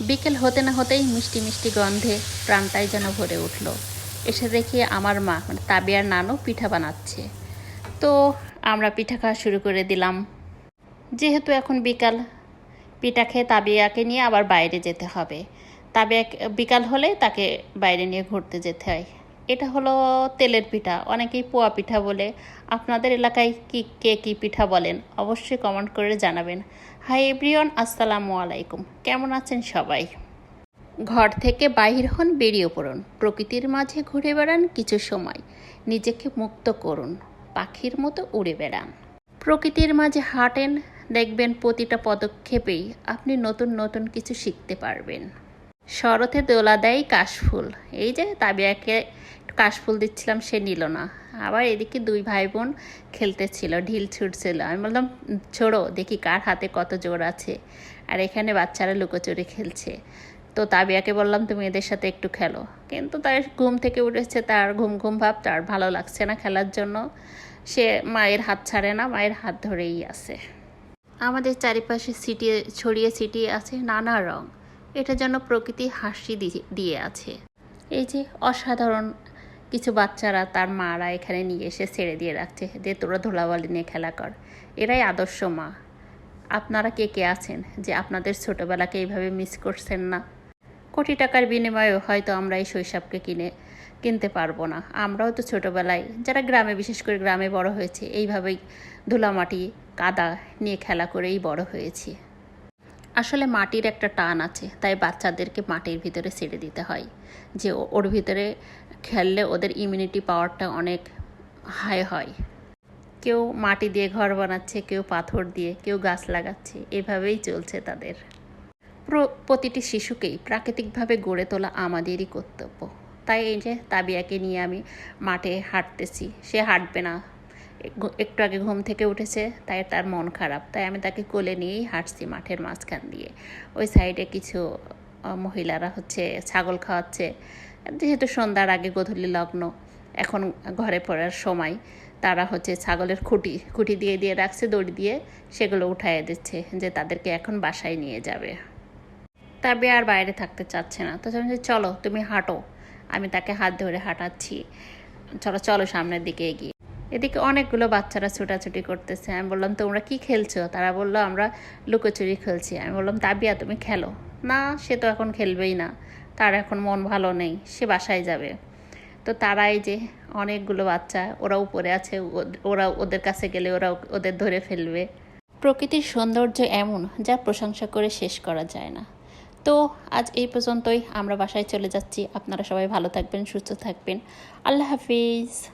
বিকেল হতে না হতেই মিষ্টি মিষ্টি গন্ধে প্রাণটাই যেন ভরে উঠল। এসে দেখি আমার মা মানে তাবিয়ার নানও পিঠা বানাচ্ছে। তো আমরা পিঠা খাওয়া শুরু করে দিলাম। যেহেতু এখন বিকাল, পিঠা খেয়ে তাবিয়াকে নিয়ে আবার বাইরে যেতে হবে। তাবিয়া, বিকাল হলে তাকে বাইরে নিয়ে ঘুরতে যেতে হয়। এটা হলো তেলের পিঠা, অনেকেই পোয়া পিঠা বলে। আপনাদের এলাকায় কি, কে কী পিঠা বলেন? অবশ্যই কমেন্ট করে জানাবেন। হাই এভরিওয়ান আসসালামু আলাইকুম। কেমন আছেন সবাই? ঘর থেকে বাহির হন, বেরিয়ে পড়ুন। প্রকৃতির মাঝে ঘুরে বেড়ান কিছু সময়। নিজেকে মুক্ত করুন। পাখির মতো উড়ে বেড়ান। প্রকৃতির মাঝে হাঁটেন, দেখবেন প্রতিটা পদক্ষেপেই আপনি নতুন নতুন কিছু শিখতে পারবেন। শরতে দোলা দেয় কাশফুল। এই যে তাবিয়াকে কাশফুল দিচ্ছিলাম, সে নিল না। আবার এদিকে দুই ভাই বোন খেলতেছিল, ঢিল ছুটছিল। আমি বললাম, ছোড়ো, দেখি কার হাতে কত জোর আছে। আর এখানে বাচ্চারা লুকোচুরি খেলছে। তো তাবিয়াকে বললাম, তুমি এদের সাথে একটু খেলো। কিন্তু তার ঘুম থেকে উঠেছে, তার ঘুম ঘুম ভাব, তার ভালো লাগছে না খেলার জন্য। সে মায়ের হাত ছাড়ে না, মায়ের হাত ধরেই আছে। আমাদের চারিপাশে ছিটিয়ে, ছড়িয়ে ছিটিয়ে আছে নানা রং। এটা যেন প্রকৃতি হাসি দিয়ে আছে। এই যে অসাধারণ কিছু বাচ্চারা তার মারা এখানে নিয়ে এসে ছেড়ে দিয়ে রাখছে। যে তোরা ধুলাবালি নিয়ে খেলা কর। এরাই আদর্শ মা। আপনারা কে কে আছেন যে আপনাদের ছোটোবেলাকে এইভাবে মিস করছেন না? কোটি টাকার বিনিময়েও হয়তো আমরা এই শৈশবকে কিনে, কিনতে পারব না। আমরাও তো ছোটোবেলায়, যারা গ্রামে, বিশেষ করে গ্রামে বড় হয়েছে, এইভাবেই ধুলামাটি, কাদা নিয়ে খেলা করেই বড় হয়েছি। আসলে মাটির একটা টান আছে, তাই বাচ্চাদেরকে মাটির ভিতরে ছেড়ে দিতে হয়। যে ওর ভিতরে খেললে ওদের ইমিউনিটি পাওয়ারটা অনেক হাই হয়। কেউ মাটি দিয়ে ঘর বানাচ্ছে, কেউ পাথর দিয়ে, কেউ গাছ লাগাচ্ছে, এভাবেই চলছে তাদের। প্র- প্রতিটি শিশুকেই প্রাকৃতিকভাবে গড়ে তোলা আমাদেরই কর্তব্য। তাই এই যে তাবিয়াকে নিয়ে আমি মাঠে হাঁটতেছি, সে হাঁটবে না। একটু- আগে ঘুম থেকে উঠেছে, তাই তার মন খারাপ। তাই আমি তাকে কোলে নিয়েই হাঁটছি মাঠের মাঝখান দিয়ে। ওই সাইডে কিছু মহিলারা হচ্ছে ছাগল খাওয়াচ্ছে। যেহেতু সন্ধ্যার আগে গধূলি লগ্ন, এখন ঘরে পড়ার সময়, তারা হচ্ছে ছাগলের খুঁটি খুঁটি দিয়ে দিয়ে রাখছে, দড়ি দিয়ে, সেগুলো উঠাইয়ে দিচ্ছে যে তাদেরকে এখন বাসায় নিয়ে যাবে। তবে আর বাইরে থাকতে চাচ্ছে না। তো আমি চলো, তুমি হাঁটো। আমি তাকে হাত ধরে হাঁটাচ্ছি। চলো চলো সামনের দিকে এগিয়ে। এদিকে অনেকগুলো বাচ্চারা ছোটাছুটি করতেছে। আমি বললাম, তোমরা কি খেলছো? তারা বলল, আমরা লুকোচুরি খেলছি। আমি বললাম, তাবিয়া, তুমি খেলো? না, সে তো এখন খেলবেই না। তার এখন মন ভালো নেই, সে বাসায় যাবে। তো তারাই যে অনেকগুলো বাচ্চা, ওরা উপরে আছে ওরা ওদের কাছে গেলে ওরা ওদের ধরে ফেলবে। প্রকৃতির সৌন্দর্য এমন যা প্রশংসা করে শেষ করা যায় না। তো আজ এই পর্যন্তই। আমরা বাসায় চলে যাচ্ছি। আপনারা সবাই ভালো থাকবেন, সুস্থ থাকবেন। আল্লাহ হাফিজ।